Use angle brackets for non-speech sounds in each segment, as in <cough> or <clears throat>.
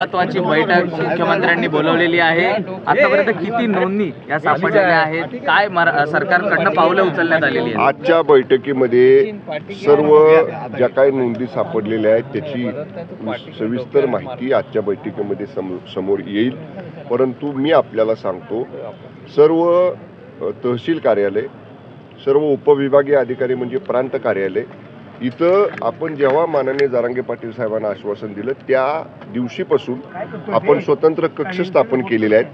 महत्वाची बैठक मुख्यमंत्र्यांनी बोलवलेली आहे. आतापर्यंत किती नोंदणी या सापडलेल्या आहेत? काय सरकारकडनं पावलं उचलण्यात आलेली आहेत? आजच्या बैठकीमध्ये सर्व ज्या काही नोंदी सापडलेल्या आहेत त्याची सविस्तर माहिती आजच्या बैठकीमध्ये सम- समोर येईल. परंतु मी आपल्याला सांगतो सर्व तहसील कार्यालय सर्व उपविभागीय अधिकारी म्हणजे प्रांत कार्यालय इथं आपण जेव्हा माननीय जारांगे पाटील साहेबांना आश्वासन दिलं त्या दिवशीपासून आपण स्वतंत्र कक्ष स्थापन केलेले आहेत.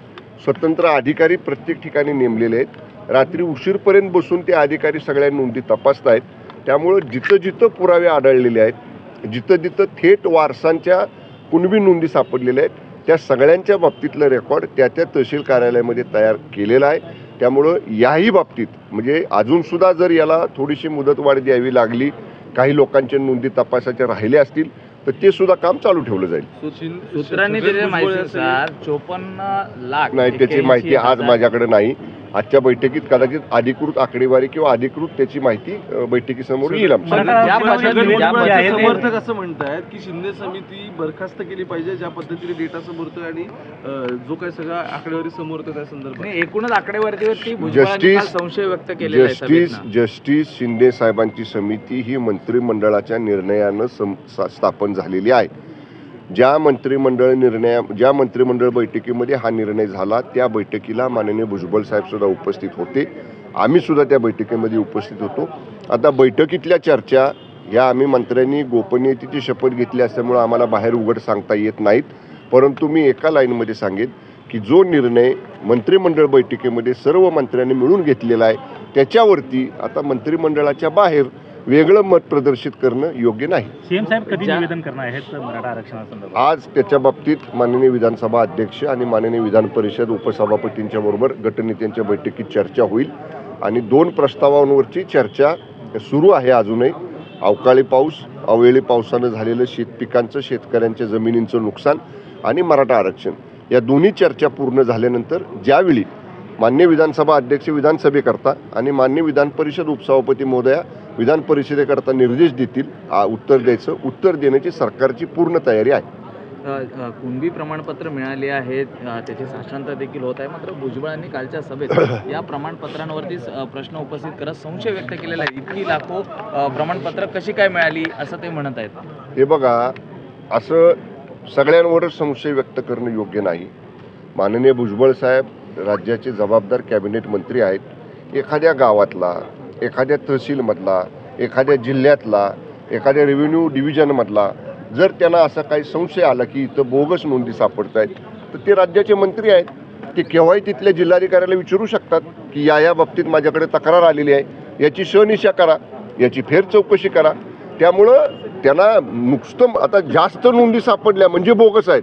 स्वतंत्र अधिकारी प्रत्येक ठिकाणी नेमलेले आहेत. रात्री उशीरपर्यंत बसून ते अधिकारी सगळ्या नोंदी तपासत आहेत त्यामुळं जिथं जिथं पुरावे आढळलेले आहेत जिथं जिथं थेट वारसांच्या कुणबी नोंदी सापडलेल्या आहेत त्या सगळ्यांच्या बाबतीतलं रेकॉर्ड त्या त्या तहसील कार्यालयामध्ये तयार केलेला आहे. त्यामुळं याही बाबतीत म्हणजे अजूनसुद्धा जर याला थोडीशी मुदतवाढ द्यावी लागली काही लोकांच्या नोंदी तपासाच्या राहिल्या असतील तर ते सुद्धा काम चालू ठेवलं जाईल. सूत्रांनी दिलेल्या माहितीनुसार चोपन्न लाख नाही त्याची 81 माहिती आज माझ्याकडे नाही. आजच्या बैठकीत कदाचित अधिकृत आकडेवारी किंवा अधिकृत त्याची माहिती बैठकीसमोर येईल समर्थक असं म्हणतायत की शिंदे समिती बरखास्त केली पाहिजे ज्या पद्धतीने डेटा समोर आणि जो काही सगळा आकडेवारी समोर त्या संदर्भात. नाही, एकूणच आकडेवारीवरती काल जस्टिस संशय व्यक्त केलेला आहे जस्टिस. जस्टिस शिंदे साहेबांची समिती ही मंत्रिमंडळाच्या निर्णयानं स्थापन झालेली आहे. ज्या मंत्रिमंडळ निर्णया ज्या मंत्रिमंडळ बैठकीमध्ये हा निर्णय झाला त्या बैठकीला माननीय भुजबळ साहेबसुद्धा उपस्थित होते. आम्हीसुद्धा त्या बैठकीमध्ये उपस्थित होतो. आता बैठकीतल्या चर्चा ह्या आम्ही मंत्र्यांनी गोपनीयतेची शपथ घेतली असल्यामुळं आम्हाला बाहेर उघड सांगता येत नाहीत. परंतु मी एका लाईनमध्ये सांगेन की जो निर्णय मंत्रिमंडळ बैठकीमध्ये सर्व मंत्र्यांनी मिळून घेतलेला आहे त्याच्यावरती आता मंत्रिमंडळाच्या बाहेर वेगळं मत प्रदर्शित करणं योग्य नाही. सीएम साहेब कधी ज्या- निवेदन करणार आहेत मराठा आरक्षणासंदर्भात? आज त्याच्या बाबतीत माननीय विधानसभा अध्यक्ष आणि माननीय विधान परिषद उपसभापतींच्या बरोबर गटनेत्यांच्या बैठकीत चर्चा होईल. आणि दोन प्रस्तावांवरची चर्चा सुरू आहे अजूनही. अवकाळी पाऊस अवेळी पावसानं झालेलं शेतपिकांचं शेतकऱ्यांच्या जमिनींचं नुकसान आणि मराठा आरक्षण या दोन्ही चर्चा पूर्ण झाल्यानंतर ज्यावेळी मान्य विधानसभा अध्यक्ष विधानसभेकरता आणि मान्य विधान परिषद उपसभापती महोदया विधान परिषदेकरता निर्देश देतील उत्तर द्यायचं. उत्तर देण्याची सरकारची पूर्ण तयारी आहे. कुणबी प्रमाणपत्र मिळाले आहेत त्याचे साक्षांतर देखील होत आहे. मात्र भुजबळांनी कालच्या सभेत <coughs> या प्रमाणपत्रांवरतीच अ, प्रश्न उपस्थित करत संशय व्यक्त केलेला आहे. इतकी लाखो प्रमाणपत्र कशी काय मिळाली असं ते म्हणत आहेत. हे बघा असं सगळ्यांवरच संशय व्यक्त करणं योग्य नाही. माननीय भुजबळ साहेब राज्याचे जबाबदार कॅबिनेट मंत्री आहेत. एखाद्या गावातला एखाद्या तहसीलमधला एखाद्या जिल्ह्यातला एखाद्या रेव्हेन्यू डिव्हिजनमधला जर त्यांना असा काही संशय आला की इथं बोगस नोंदी सापडत आहेत तर ते राज्याचे मंत्री आहेत. ते केव्हाही तिथल्या जिल्हाधिकाऱ्याला विचारू शकतात की या या बाबतीत माझ्याकडे तक्रार आलेली आहे. याची शनिशा करा याची फेर चौकशी करा. त्यामुळं त्यांना नुकतं आता जास्त नोंदी सापडल्या म्हणजे बोगस आहेत.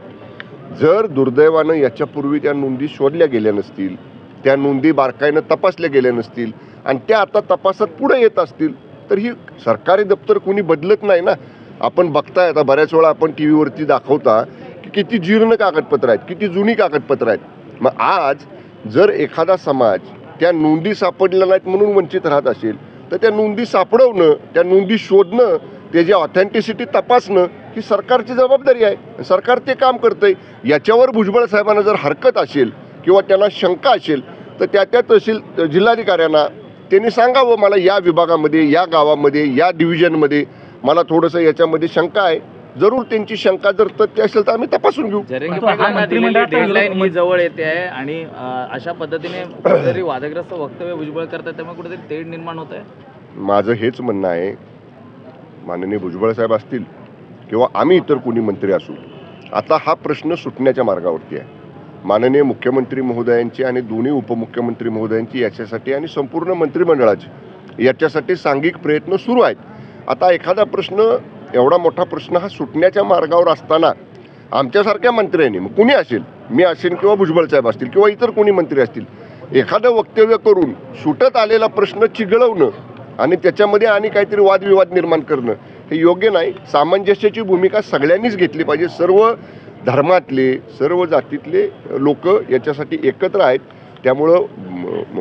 जर दुर्दैवानं याच्यापूर्वी त्या नोंदी शोधल्या गेल्या नसतील त्या नोंदी बारकाईनं तपासल्या गेल्या नसतील आणि त्या आता तपासात पुढे येत असतील तर ही सरकारी दप्तर कोणी बदलत नाही ना. आपण बघताय आता बऱ्याच वेळा आपण टी व्हीवरती दाखवता की किती जीर्ण कागदपत्र आहेत किती जुनी कागदपत्र आहेत. मग आज जर एखादा समाज त्या नोंदी सापडल्या नाहीत म्हणून वंचित राहत असेल तर त्या नोंदी सापडवणं त्या नोंदी शोधणं त्याची ऑथेंटिसिटी तपासणं ही सरकारची जबाबदारी आहे. सरकार ते काम करतंय. याच्यावर भुजबळ साहेबांना जर हरकत असेल किंवा त्यांना शंका असेल तर त्या त्या तहसील जिल्हाधिकाऱ्यांना त्यांनी सांगावं मला या विभागामध्ये या गावामध्ये या डिव्हिजनमध्ये मला थोडंसं याच्यामध्ये शंका आहे. जरूर त्यांची शंका जर तथ्य असेल तर आम्ही तपासून घेऊ. हा डेडलाईन ही जवळ येते आहे आणि अशा पद्धतीने <clears throat> कुठेतरी वादग्रस्त वक्तव्य भुजबळ करतात त्यामुळे कुठेतरी तेढ निर्माण होत आहे. माझं हेच म्हणणं आहे माननीय भुजबळ साहेब असतील किंवा आम्ही इतर कोणी मंत्री असू आता हा प्रश्न सुटण्याच्या मार्गावरती आहे. माननीय मुख्यमंत्री महोदयांची आणि दोन्ही उपमुख्यमंत्री महोदयांची याच्यासाठी आणि संपूर्ण मंत्रिमंडळाची याच्यासाठी सांघिक प्रयत्न सुरू आहेत. आता एखादा प्रश्न एवढा मोठा प्रश्न हा सुटण्याच्या मार्गावर असताना आमच्यासारख्या मंत्र्यांनी मग कुणी असेल? मी असेल किंवा भुजबळ साहेब असतील किंवा इतर कोणी मंत्री असतील? एखादं वक्तव्य करून सुटत आलेला प्रश्न चिघळवणं आणि त्याच्यामध्ये आणि काहीतरी वादविवाद निर्माण करणं हे योग्य नाही. सामंजस्याची भूमिका सगळ्यांनीच घेतली पाहिजे. सर्व धर्मातले सर्व जातीतले लोक याच्यासाठी एकत्र आहेत. त्यामुळं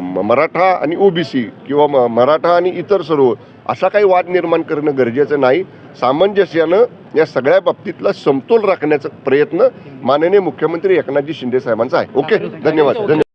मराठा आणि ओबीसी किंवा म- मराठा आणि इतर सर्व असा काही वाद निर्माण करणं गरजेचं नाही. सामंजस्यानं या सगळ्या बाबतीतला समतोल राखण्याचा प्रयत्न माननीय मुख्यमंत्री एकनाथजी शिंदे साहेबांचा आहे. ओके? धन्यवाद. धन्यवाद.